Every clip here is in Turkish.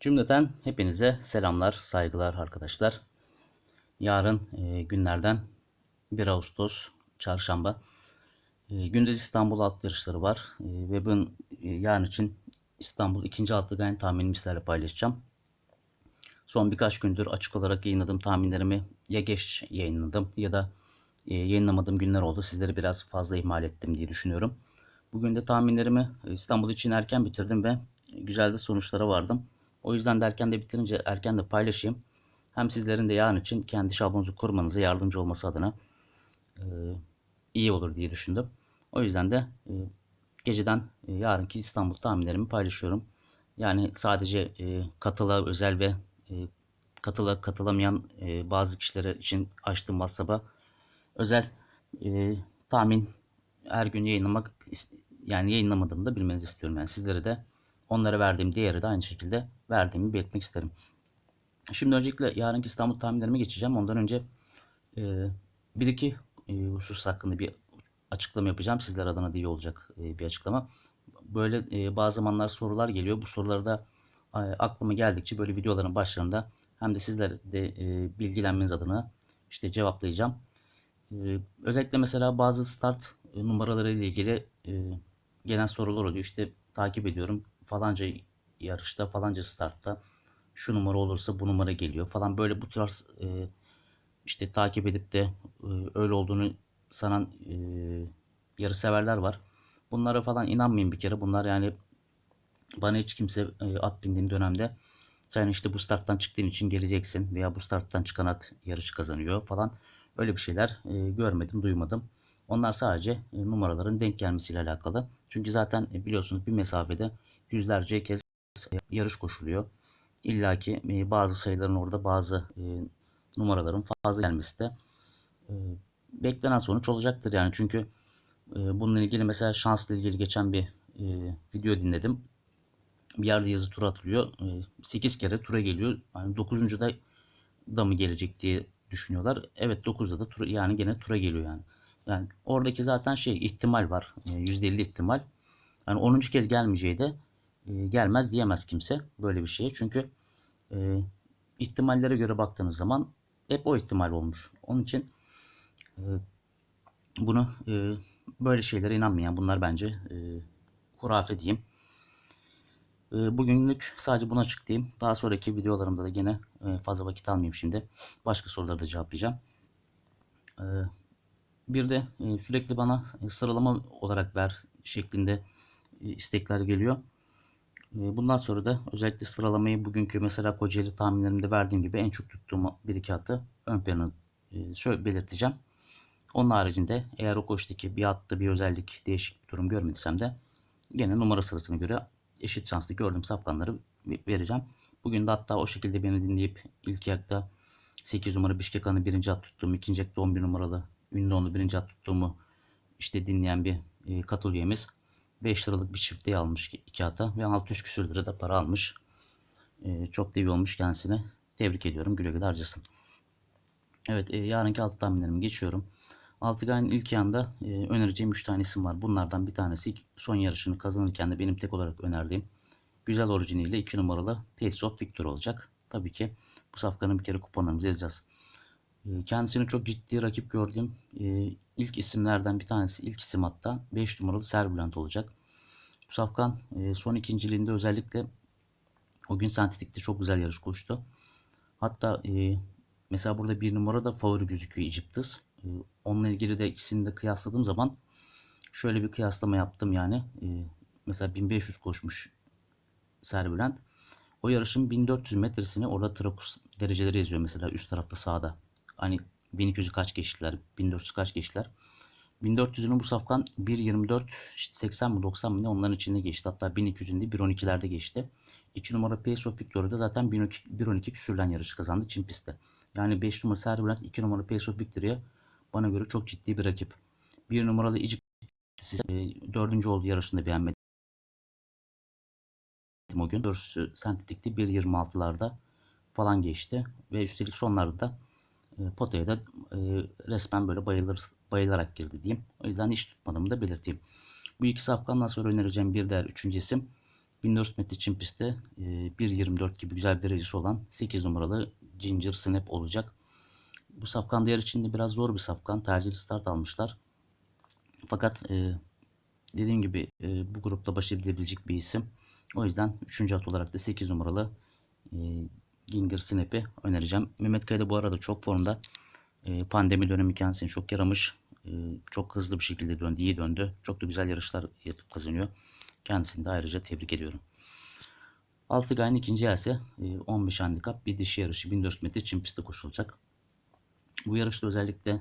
Cümleten hepinize selamlar, saygılar arkadaşlar. Yarın e, günlerden 1 Ağustos Çarşamba. E, gündüz İstanbul at yarışları var E, ve ben e, yarın için İstanbul ikinci atlı gayen tahminimi sizlerle paylaşacağım. Son birkaç gündür açık olarak yayınladığım tahminlerimi ya geç yayınladım ya da e, yayınlamadığım günler oldu. Sizleri biraz fazla ihmal ettim diye düşünüyorum. Bugün de tahminlerimi İstanbul için erken bitirdim ve güzel de sonuçlara vardım. O yüzden de erken de bitirince erken de paylaşayım. Hem sizlerin de yarın için kendi şablonunuzu kurmanıza yardımcı olması adına e, iyi olur diye düşündüm. O yüzden de e, geceden e, yarınki İstanbul tahminlerimi paylaşıyorum. Yani sadece e, katıla özel ve e, katıla katılamayan bazı kişilere için açtığım WhatsApp'a özel tahmin her gün yayınlamak yani yayınlamadığımı da bilmenizi istiyorum. Yani sizlere de onlara verdiğim değeri de aynı şekilde verdiğimi belirtmek isterim. Şimdi öncelikle yarınki İstanbul tahminlerime geçeceğim. Ondan önce e, bir iki e, husus hakkında bir açıklama yapacağım. Sizler adına da iyi olacak e, bir açıklama. Böyle e, bazı zamanlar sorular geliyor. Bu soruları da e, aklıma geldikçe böyle videoların başlarında hem de sizler de e, bilgilenmeniz adına işte cevaplayacağım. E, özellikle mesela bazı start numaraları ile ilgili e, gelen sorular oluyor. İşte takip ediyorum falanca yarışta falanca startta şu numara olursa bu numara geliyor falan böyle bu tarz e, işte takip edip de e, öyle olduğunu sanan e, yarı severler var. Bunlara falan inanmayın bir kere. Bunlar yani bana hiç kimse e, at bindiğim dönemde sen işte bu starttan çıktığın için geleceksin veya bu starttan çıkan at yarışı kazanıyor falan öyle bir şeyler e, görmedim, duymadım. Onlar sadece e, numaraların denk gelmesiyle alakalı. Çünkü zaten e, biliyorsunuz bir mesafede yüzlerce kez yarış koşuluyor. İlla ki e, bazı sayıların orada bazı e, numaraların fazla gelmesi de e, beklenen sonuç olacaktır yani. Çünkü bununla ilgili mesela şansla ilgili geçen bir video dinledim. Bir yerde yazı tura atılıyor. E, 8 kere tura geliyor. Yani 9. da da mı gelecek diye düşünüyorlar. Evet 9'da da tura, yani gene tura geliyor yani. Yani oradaki zaten şey ihtimal var. E, %50 ihtimal. Yani 10. kez gelmeyeceği de e, gelmez diyemez kimse böyle bir şeye. Çünkü e, ihtimallere göre baktığınız zaman hep o ihtimal olmuş. Onun için e, bunu e, böyle şeylere inanmayan bunlar bence e, hurafe diyeyim. E, bugünlük sadece buna açıklayayım. Daha sonraki videolarımda da gene e, fazla vakit almayayım şimdi. Başka soruları da cevaplayacağım. Bir de sürekli bana sıralama olarak ver şeklinde istekler geliyor. E, Bundan sonra da özellikle sıralamayı bugünkü mesela Kocaeli tahminlerimde verdiğim gibi en çok tuttuğum bir iki atı ön plana e, şöyle belirteceğim. Onun haricinde eğer o koştaki bir atta bir özellik değişik bir durum görmediysem de gene numara sırasına göre eşit şanslı gördüğüm safkanları vereceğim. Bugün de hatta o şekilde beni dinleyip ilk ayakta 8 numara Bişkek Hanı birinci at tuttuğumu, ikinci ayakta 11 numaralı ünlü onu birinci at tuttuğumu işte dinleyen bir e, katıl üyemiz 5 liralık bir çifteyi almış iki ata ve 600 küsür lira da para almış. E, çok da iyi olmuş kendisine. Tebrik ediyorum. Güle güle harcasın. Evet e, yarınki altı tahminlerimi geçiyorum. Altıgay'ın ilk yanda e, önereceğim 3 tane isim var. Bunlardan bir tanesi son yarışını kazanırken de benim tek olarak önerdiğim güzel orijiniyle 2 numaralı Pace of Victor olacak. Tabii ki bu safkanın bir kere kuponlarımızı yazacağız. E, kendisini çok ciddi rakip gördüğüm e, ilk isimlerden bir tanesi ilk isim hatta 5 numaralı Serbülent olacak. Bu safkan e, son ikinciliğinde özellikle o gün sentetikte çok güzel yarış koştu. Hatta e, mesela burada bir numara da favori gözüküyor Egyptus. Onunla ilgili de ikisini de kıyasladığım zaman şöyle bir kıyaslama yaptım yani. Mesela 1500 koşmuş Serbülent. O yarışın 1400 metresini orada trakus dereceleri yazıyor mesela üst tarafta sağda. Hani 1200'ü kaç geçtiler, 1400 kaç geçtiler. 1400'ünü bu safkan 1.24 işte 80 mi 90 mı ne onların içinde geçti. Hatta 1200'ünde 1.12'lerde geçti. 2 numara Pace of Victory'da zaten 1.12 küsürlen yarış kazandı Çin pistte. Yani 5 numara Serbülent 2 numara Pace of Victory'ye bana göre çok ciddi bir rakip. 1 numaralı Egypt e, dördüncü oldu yarışında beğenmedim o gün. Dörsü sentetikti 1.26'larda falan geçti. Ve üstelik sonlarda da e, potaya da e, resmen böyle bayılır, bayılarak girdi diyeyim. O yüzden hiç tutmadığımı da belirteyim. Bu iki safkandan sonra önereceğim bir diğer üçüncü isim 1400 metre çim pistte e, 1.24 gibi güzel bir derecesi olan 8 numaralı Ginger Snap olacak. Bu safkan diğer içinde biraz zor bir safkan. Tercihli start almışlar. Fakat e, dediğim gibi e, bu grupta baş edilebilecek bir isim. O yüzden 3. at olarak da 8 numaralı Ginger Snap'i önereceğim. Mehmet Kaya bu arada çok formda. E, pandemi dönemi kendisine çok yaramış. E, çok hızlı bir şekilde döndü, iyi döndü. Çok da güzel yarışlar yapıp kazanıyor. Kendisini de ayrıca tebrik ediyorum. Altı gayın ikinci ise 15 handikap bir dişi yarışı 1400 metre çim pistte koşulacak. Bu yarışta özellikle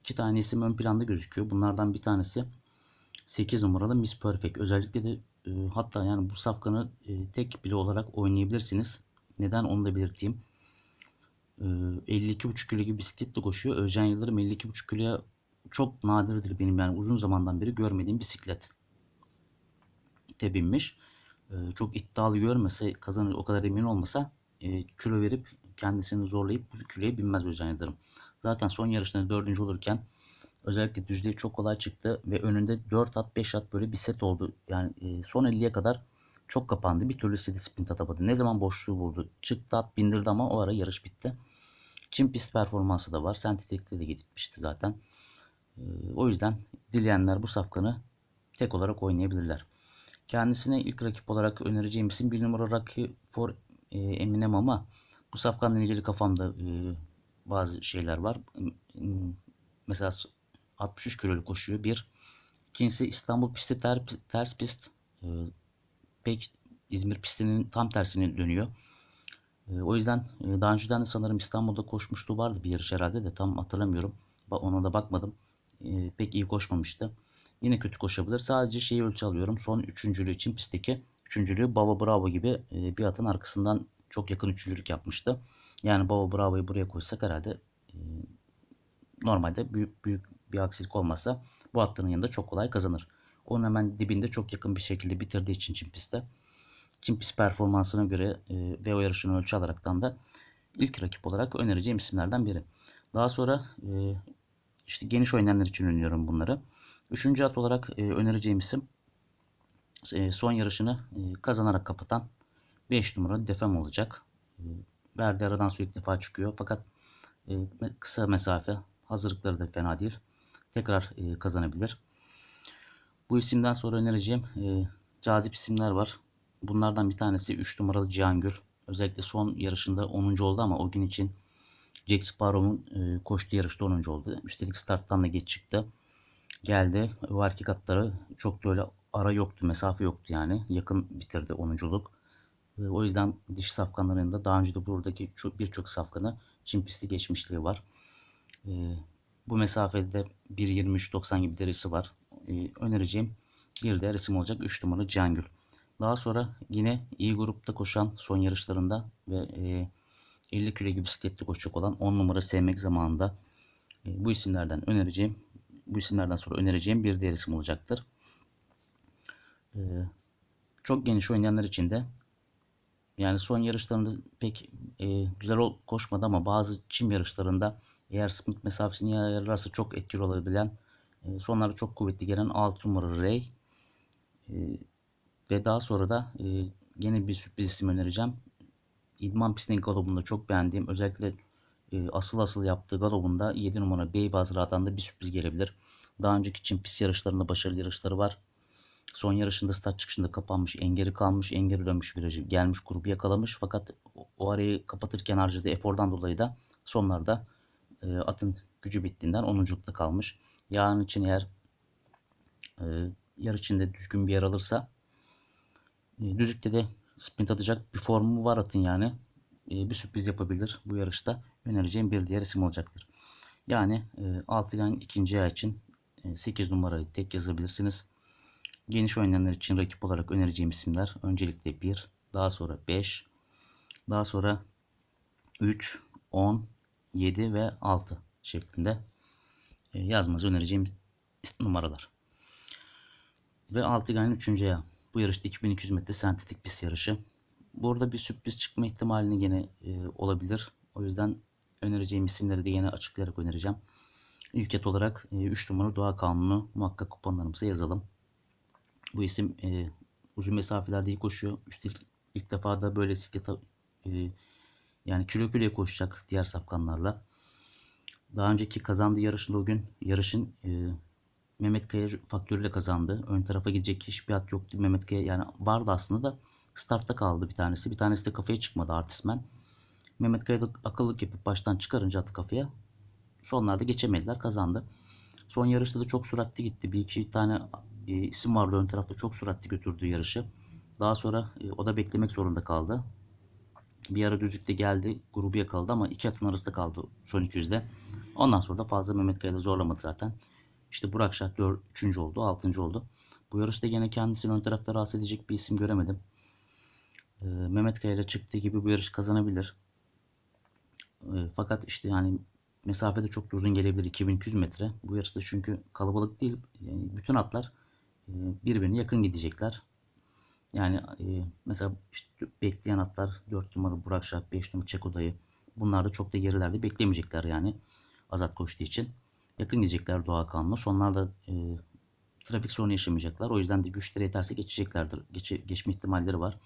iki tane isim ön planda gözüküyor. Bunlardan bir tanesi 8 numaralı Miss Perfect. Özellikle de hatta yani bu safkanı tek bile olarak oynayabilirsiniz. Neden onu da belirteyim. E, 52,5 kilo gibi bisikletle koşuyor. Özcan Yıldırım 52,5 kiloya çok nadirdir benim yani uzun zamandan beri görmediğim bisiklet. binmiş. E, çok iddialı görmese kazanır o kadar emin olmasa e, kilo verip kendisini zorlayıp bu kiloya binmez Özcan Yıldırım. Zaten son yarışlarında dördüncü olurken özellikle düzlüğe çok kolay çıktı ve önünde 4 at 5 at böyle bir set oldu. Yani e, son 50'ye kadar çok kapandı. Bir türlü istediği sprint atamadı. Ne zaman boşluğu buldu. Çıktı at bindirdi ama o ara yarış bitti. Çin pist performansı da var. Sentetik'te de gitmişti zaten. E, o yüzden dileyenler bu safkanı tek olarak oynayabilirler. Kendisine ilk rakip olarak önereceğim isim bir numara Rocky for e, Eminem ama bu safkanla ilgili kafamda e, bazı şeyler var. Mesela 63 kiloluk koşuyor. Bir. İkincisi İstanbul pisti ter, ters pist. Pek İzmir pistinin tam tersine dönüyor. E, o yüzden e, daha önceden de sanırım İstanbul'da koşmuşluğu vardı bir yarış herhalde de tam hatırlamıyorum. Ona da bakmadım. E, pek iyi koşmamıştı. Yine kötü koşabilir. Sadece şeyi ölçü alıyorum. Son üçüncülüğü için pistteki üçüncülüğü Baba Bravo gibi e, bir atın arkasından çok yakın üçüncülük yapmıştı. Yani Baba Bravo'yu buraya koysak herhalde e, normalde büyük büyük bir aksilik olmasa bu hattının yanında çok kolay kazanır. Onun hemen dibinde çok yakın bir şekilde bitirdiği için Çin pistte. Çin pist performansına göre ve o yarışını ölçü alaraktan da ilk rakip olarak önereceğim isimlerden biri. Daha sonra e, işte geniş oynayanlar için öneriyorum bunları. Üçüncü at olarak e, önereceğim isim e, son yarışını kazanarak kapatan 5 numaralı Defem olacak. E, verdiği aradan sürekli defa çıkıyor. Fakat kısa mesafe hazırlıkları da fena değil. Tekrar kazanabilir. Bu isimden sonra önereceğim e, cazip isimler var. Bunlardan bir tanesi 3 numaralı Cihangül. Özellikle son yarışında 10. oldu ama o gün için Jack Sparrow'un e, koştuğu yarışta 10. oldu. Üstelik starttan da geç çıktı. Geldi. O erkek atları çok da öyle ara yoktu, mesafe yoktu yani. Yakın bitirdi 10'culuk. E, o yüzden diş safkanlarında daha önce de buradaki birçok safkanı Çin pisti geçmişliği var. E, bu mesafede 1.23.90 gibi derisi var. E, önereceğim bir de resim olacak 3 numaralı Cangül. Daha sonra yine iyi grupta koşan son yarışlarında ve e, 50 kilo gibi bisikletli koşacak olan 10 numara sevmek zamanında e, bu isimlerden önereceğim bu isimlerden sonra önereceğim bir diğer isim olacaktır. E, çok geniş oynayanlar için de yani son yarışlarında pek e, güzel koşmadı ama bazı çim yarışlarında eğer sprint mesafesini ayarlarsa çok etkili olabilen e, sonlarda çok kuvvetli gelen 6 numara Ray e, ve daha sonra da e, yine bir sürpriz isim önereceğim. İdman pistinin galobunda çok beğendiğim özellikle e, asıl asıl yaptığı galobunda 7 numara Beybaz Ra'dan da bir sürpriz gelebilir. Daha önceki Çin pist yarışlarında başarılı yarışları var. Son yarışında start çıkışında kapanmış, engeri kalmış, engeri dönmüş virajı gelmiş grubu yakalamış. Fakat o arayı kapatırken harcadığı efordan dolayı da sonlarda e, atın gücü bittiğinden 10'unculukta kalmış. Yarın için eğer e, yer içinde düzgün bir yer alırsa e, düzlükte de sprint atacak bir formu var atın yani. E, bir sürpriz yapabilir bu yarışta. Önereceğim bir diğer isim olacaktır. Yani e, Altıgen ikinci ay için e, 8 numarayı tek yazabilirsiniz. Geniş oynayanlar için rakip olarak önereceğim isimler öncelikle 1, daha sonra 5, daha sonra 3, 10, 7 ve 6 şeklinde yazmanızı önereceğim numaralar. Ve Altıgen 3. ayağı. Bu yarışta 2200 metre sentetik pist yarışı. Burada bir sürpriz çıkma ihtimalini gene e, olabilir. O yüzden önereceğim isimleri de yine açıklayarak önereceğim. İlk et olarak e, 3 numara Doğa Kanunu muhakkak kuponlarımıza yazalım. Bu isim e, uzun mesafelerde iyi koşuyor. Üstelik ilk defa da böyle sikleta e, yani kilo kiloya koşacak diğer safkanlarla. Daha önceki kazandığı yarışında o gün yarışın e, Mehmet Kaya faktörüyle kazandı. Ön tarafa gidecek hiçbir at yoktu. Mehmet Kaya yani vardı aslında da startta kaldı bir tanesi. Bir tanesi de kafaya çıkmadı artistmen. Mehmet Kaya da akıllık yapıp baştan çıkarınca atı kafaya. Sonlarda geçemediler kazandı. Son yarışta da çok süratli gitti. Bir iki tane e, isim vardı ön tarafta çok süratli götürdüğü yarışı. Daha sonra e, o da beklemek zorunda kaldı. Bir ara düzlükte geldi. Grubu yakaladı ama iki atın arasında kaldı son 200'de. Ondan sonra da fazla Mehmet Kaya da zorlamadı zaten. İşte Burak Şah 3. oldu, 6. oldu. Bu yarışta gene kendisini ön tarafta rahatsız edecek bir isim göremedim. E, Mehmet Kaya ile çıktığı gibi bu yarış kazanabilir. E, fakat işte yani mesafede çok da uzun gelebilir 2200 metre. Bu yarışta çünkü kalabalık değil. Yani bütün atlar e, birbirine yakın gidecekler. Yani e, mesela işte bekleyen atlar 4 numara Burak Şah, 5 numara Çeko Dayı. Bunlar da çok da gerilerde beklemeyecekler yani. Azat koştuğu için. Yakın gidecekler Doğa Kanlı. Sonlar da e, trafik sorunu yaşamayacaklar. O yüzden de güçleri yeterse geçeceklerdir. Geç, geçme ihtimalleri var.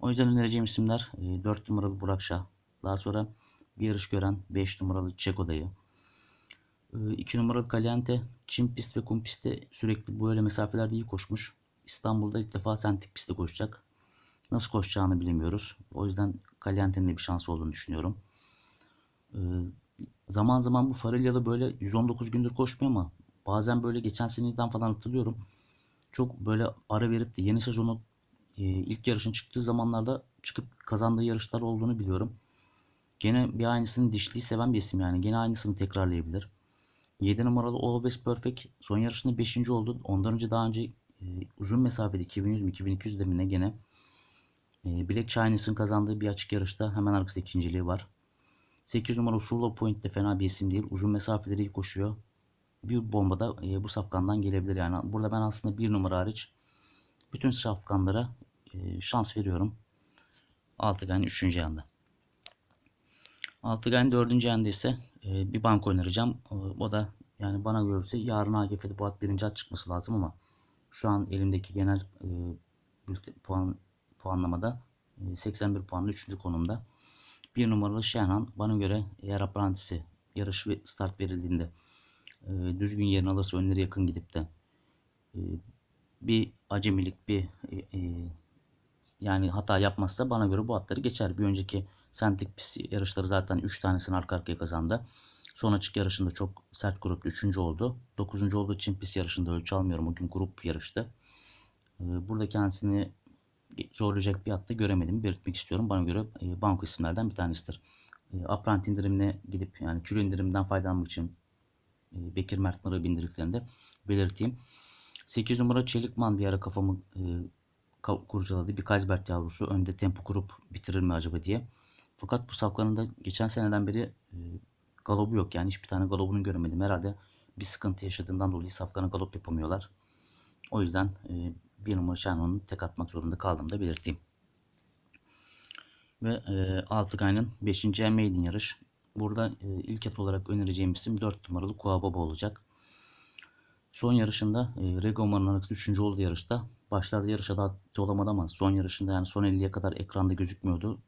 O yüzden önereceğim isimler e, 4 numaralı Burak Şah. Daha sonra bir yarış gören 5 numaralı Çeko Dayı. 2 numaralı Caliente Çim pist ve kum pistte sürekli böyle mesafelerde iyi koşmuş. İstanbul'da ilk defa sentik pistte koşacak. Nasıl koşacağını bilemiyoruz. O yüzden Caliente'nin de bir şansı olduğunu düşünüyorum. Zaman zaman bu Farilya'da böyle 119 gündür koşmuyor ama bazen böyle geçen seneden falan hatırlıyorum. Çok böyle ara verip de yeni sezonu e, ilk yarışın çıktığı zamanlarda çıkıp kazandığı yarışlar olduğunu biliyorum. Gene bir aynısını dişliği seven bir isim yani. Gene aynısını tekrarlayabilir. 7 numaralı Always Perfect son yarışında 5. oldu. Ondan önce daha önce e, uzun mesafede 2100 mi 2200 demine gene e, Black Chines'ın kazandığı bir açık yarışta hemen arkasında ikinciliği var. 8 numara Solo Point de fena bir isim değil. Uzun mesafeleri iyi koşuyor. Bir bomba da e, bu safkandan gelebilir yani. Burada ben aslında bir numara hariç bütün safkanlara e, şans veriyorum. Altıgen 3. yanda. Altıgen 4. yanda ise e, bir bank oynayacağım. E, o da yani bana görürse yarın AGF'de bu at birinci at çıkması lazım ama şu an elimdeki genel e, puan puanlamada e, 81 puanlı 3. konumda. Bir numaralı Şenhan bana göre eğer aprantisi yarış ve start verildiğinde e, düzgün yerini alırsa önleri yakın gidip de e, bir acemilik bir e, e, yani hata yapmazsa bana göre bu atları geçer. Bir önceki Sentik pist yarışları zaten 3 tanesini arka arkaya kazandı. Son açık yarışında çok sert gruplu 3. oldu. 9. olduğu için pist yarışında ölçü almıyorum. O gün grup yarıştı. Ee, burada kendisini zorlayacak bir atta göremedim. Belirtmek istiyorum. Bana göre e, banko isimlerden bir tanesidir. E, Aprant indirimine gidip yani kilo indirimden faydalanmak için e, Bekir Mert Nur'a bindirdiklerinde belirteyim. 8 numara Çelikman bir ara kafamı kurcaladı. Bir Kaysbert yavrusu önde tempo kurup bitirir mi acaba diye. Fakat bu safkanın da geçen seneden beri e, galobu yok. Yani hiçbir tane galobunu göremedim. Herhalde bir sıkıntı yaşadığından dolayı safkana galop yapamıyorlar. O yüzden e, bir numara Şenol'un tek atmak zorunda kaldım da belirteyim. Ve e, Altıgay'ın 5. Maiden yarış. Burada e, ilk et olarak önereceğim isim 4 numaralı Kuababa olacak. Son yarışında e, Regomar'ın arasında 3. olduğu yarışta başlarda yarışa daha olamadı ama son yarışında yani son 50'ye kadar ekranda gözükmüyordu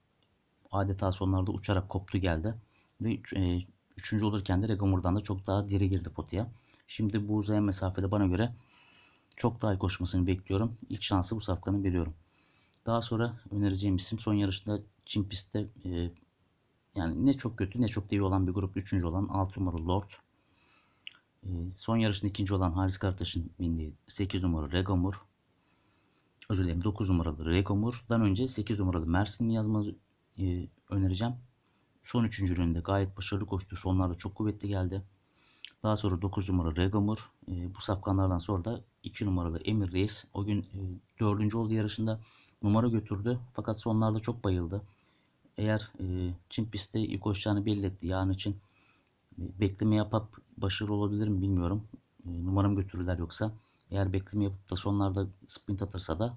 adeta sonlarda uçarak koptu geldi. Ve e, üçüncü olurken de Regomur'dan da çok daha diri girdi potaya. Şimdi bu uzayan mesafede bana göre çok daha iyi koşmasını bekliyorum. İlk şansı bu safkanın veriyorum. Daha sonra önereceğim isim son yarışında Çin pistte e, yani ne çok kötü ne çok iyi olan bir grup. Üçüncü olan 6 numaralı Lord. E, son yarışında ikinci olan Haris Kartaş'ın bindiği 8 numaralı Regomur. Özür dilerim 9 numaralı Regomur'dan önce 8 numaralı Mersin yazmazı e, önereceğim. Son üçüncülüğünde gayet başarılı koştu. Sonlarda çok kuvvetli geldi. Daha sonra 9 numara Regamur. E, bu safkanlardan sonra da 2 numaralı Emir Reis. O gün e, 4. olduğu yarışında numara götürdü. Fakat sonlarda çok bayıldı. Eğer e, Çin pistte ilk koşacağını belli etti. Yarın için e, bekleme yapıp başarılı olabilir mi bilmiyorum. E, numaram götürürler yoksa. Eğer bekleme yapıp da sonlarda sprint atırsa da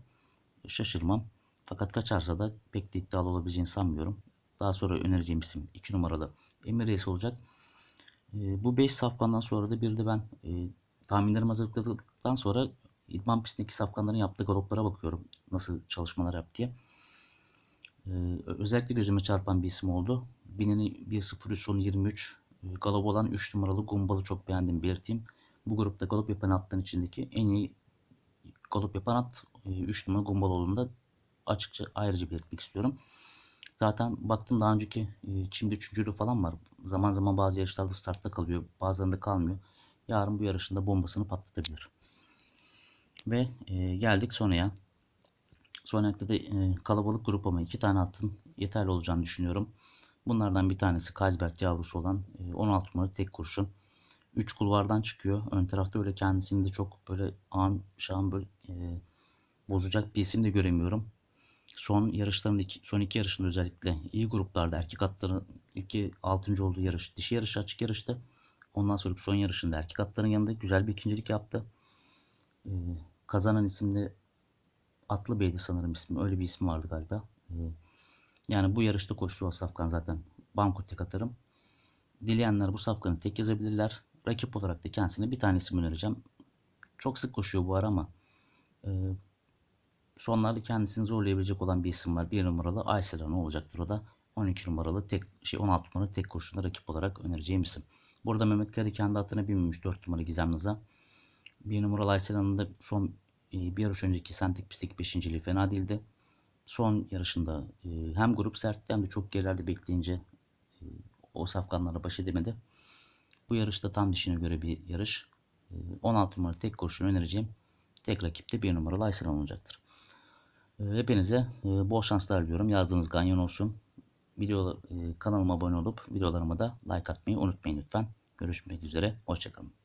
şaşırmam. Fakat kaçarsa da pek de iddialı olabileceğini sanmıyorum. Daha sonra önereceğim isim 2 numaralı Emir Reis olacak. E, bu 5 safkandan sonra da bir de ben e, tahminlerimi hazırladıktan sonra İdman pistindeki safkanların yaptığı galoplara bakıyorum. Nasıl çalışmalar yaptı diye. Ee, ö- özellikle gözüme çarpan bir isim oldu. Binini 1.03 sonu 23. e, Galop olan 3 numaralı Gumbal'ı çok beğendim belirteyim. Bu grupta galop yapan atların içindeki en iyi galop yapan at 3 numara Gumbal olduğunda açıkça ayrıca belirtmek istiyorum. Zaten baktım daha önceki e, Çim'de üçüncülüğü falan var. Zaman zaman bazı yarışlarda startta kalıyor. Bazılarında kalmıyor. Yarın bu yarışında bombasını patlatabilir. Ve e, geldik Sonya'ya. Sonya'da da e, kalabalık grup ama iki tane atın yeterli olacağını düşünüyorum. Bunlardan bir tanesi Kaisberg yavrusu olan e, 16 numaralı tek kurşun. 3 kulvardan çıkıyor. Ön tarafta öyle kendisini de çok böyle an şan böyle e, bozacak bir isim de göremiyorum. Son yarışlarındaki son iki yarışında özellikle iyi gruplarda erkek atların ilki 6. olduğu yarış dişi yarışı açık yarıştı. Ondan sonra son yarışında erkek atların yanında güzel bir ikincilik yaptı. Ee, kazanan isimde Atlı Bey'di sanırım ismi. Öyle bir ismi vardı galiba. Ee, yani bu yarışta koştuğu o safkan zaten banko tek atarım. Dileyenler bu safkanı tek yazabilirler. Rakip olarak da kendisine bir tane isim önereceğim. Çok sık koşuyor bu ara ama e, sonlarda kendisini zorlayabilecek olan bir isim var. Bir numaralı Aysel ne olacaktır o da. 12 numaralı tek şey 16 numaralı tek kurşunda rakip olarak önereceğim isim. Burada Mehmet Kaya kendi atına binmemiş 4 numara Gizem Naza. Bir numaralı Aysel Hanım'ın da son e, bir yarış önceki Sentik pistteki 5. fena değildi. Son yarışında e, hem grup sertti hem de çok gerilerde bekleyince e, o safkanlarla baş edemedi. Bu yarışta tam dişine göre bir yarış. E, 16 numaralı tek kurşunu önereceğim. Tek rakip de 1 numaralı Aysel Hanım olacaktır. E, Hepinize e, bol şanslar diliyorum. Yazdığınız ganyan olsun. Video, e, kanalıma abone olup videolarıma da like atmayı unutmayın lütfen. Görüşmek üzere. Hoşçakalın.